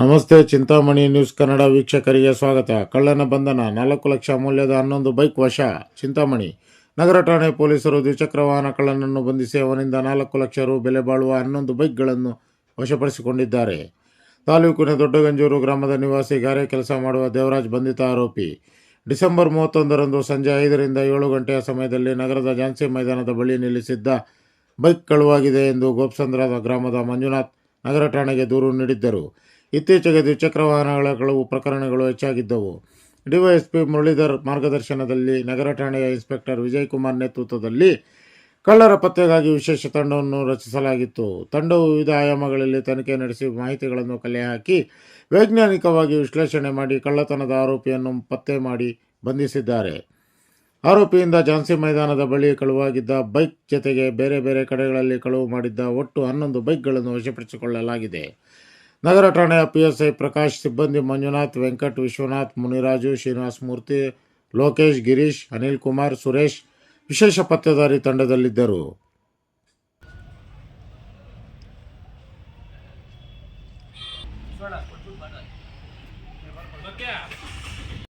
ನಮಸ್ತೆ ಚಿಂತಾಮಣಿ ನ್ಯೂಸ್ ಕನ್ನಡ ವೀಕ್ಷಕರಿಗೆ ಸ್ವಾಗತ. ಕಳ್ಳನ ಬಂಧನ, ನಾಲ್ಕು ಲಕ್ಷ ಮೌಲ್ಯದ ಹನ್ನೊಂದು ಬೈಕ್ ವಶ. ಚಿಂತಾಮಣಿ, ನಗರ ಠಾಣೆ ಪೊಲೀಸರು ದ್ವಿಚಕ್ರ ವಾಹನ ಕಳ್ಳನನ್ನು ಬಂಧಿಸಿ ಅವನಿಂದ ನಾಲ್ಕು ಲಕ್ಷ ರು ಬೆಲೆ ಬಾಳುವ ಹನ್ನೊಂದು ಬೈಕ್ಗಳನ್ನು ವಶಪಡಿಸಿಕೊಂಡಿದ್ದಾರೆ. ತಾಲೂಕಿನ ದೊಡ್ಡಗಂಜೂರು ಗ್ರಾಮದ ನಿವಾಸಿ ಗಾರೆ ಕೆಲಸ ಮಾಡುವ ದೇವರಾಜ್ ಬಂಧಿತ ಆರೋಪಿ. ಡಿಸೆಂಬರ್ ಮೂವತ್ತೊಂದರಂದು ಸಂಜೆ ಐದರಿಂದ ಏಳು ಗಂಟೆಯ ಸಮಯದಲ್ಲಿ ನಗರದ ಝಾನ್ಸಿ ಮೈದಾನದ ಬಳಿ ನಿಲ್ಲಿಸಿದ್ದ ಬೈಕ್ ಕಳುವಾಗಿದೆ ಎಂದು ಗೋಪ್ಸಂದ್ರದ ಗ್ರಾಮದ ಮಂಜುನಾಥ್ ನಗರ ಠಾಣೆಗೆ ದೂರು ನೀಡಿದ್ದರು. ಇತ್ತೀಚೆಗೆ ದ್ವಿಚಕ್ರ ವಾಹನಗಳ ಕಳವು ಪ್ರಕರಣಗಳು ಹೆಚ್ಚಾಗಿದ್ದವು. ಡಿವೈಎಸ್ಪಿ ಮುರಳೀಧರ್ ಮಾರ್ಗದರ್ಶನದಲ್ಲಿ ನಗರ ಠಾಣೆಯ ಇನ್ಸ್ಪೆಕ್ಟರ್ ವಿಜಯ್ ಕುಮಾರ್ ನೇತೃತ್ವದಲ್ಲಿ ಕಳ್ಳರ ಪತ್ತೆಗಾಗಿ ವಿಶೇಷ ತಂಡವನ್ನು ರಚಿಸಲಾಗಿತ್ತು. ತಂಡವು ವಿವಿಧ ಆಯಾಮಗಳಲ್ಲಿ ತನಿಖೆ ನಡೆಸಿ ಮಾಹಿತಿಗಳನ್ನು ಕಲೆ ಹಾಕಿ ವೈಜ್ಞಾನಿಕವಾಗಿ ವಿಶ್ಲೇಷಣೆ ಮಾಡಿ ಕಳ್ಳತನದ ಆರೋಪಿಯನ್ನು ಪತ್ತೆ ಮಾಡಿ ಬಂಧಿಸಿದ್ದಾರೆ. ಆರೋಪಿಯಿಂದ ಝಾನ್ಸಿ ಮೈದಾನದ ಬಳಿ ಕಳುವಾಗಿದ್ದ ಬೈಕ್ ಜತೆಗೆ ಬೇರೆ ಬೇರೆ ಕಡೆಗಳಲ್ಲಿ ಕಳುವು ಮಾಡಿದ್ದ ಒಟ್ಟು ಹನ್ನೊಂದು ಬೈಕ್ಗಳನ್ನು ವಶಪಡಿಸಿಕೊಳ್ಳಲಾಗಿದೆ. ನಗರ ಠಾಣೆಯ ಐ ಪ್ರಕಾಶ್ ಸಿಬ್ಬಂದಿ, ಮಂಜುನಾಥ್, ವೆಂಕಟ್, ವಿಶ್ವನಾಥ್, ಮುನಿರಾಜು, ಶ್ರೀನಿವಾಸ ಮೂರ್ತಿ, ಲೋಕೇಶ್, ಗಿರೀಶ್, ಅನಿಲ್ ಕುಮಾರ್, ಸುರೇಶ್ ವಿಶೇಷ ಪತ್ತೆದಾರಿ ತಂಡದಲ್ಲಿದ್ದರು.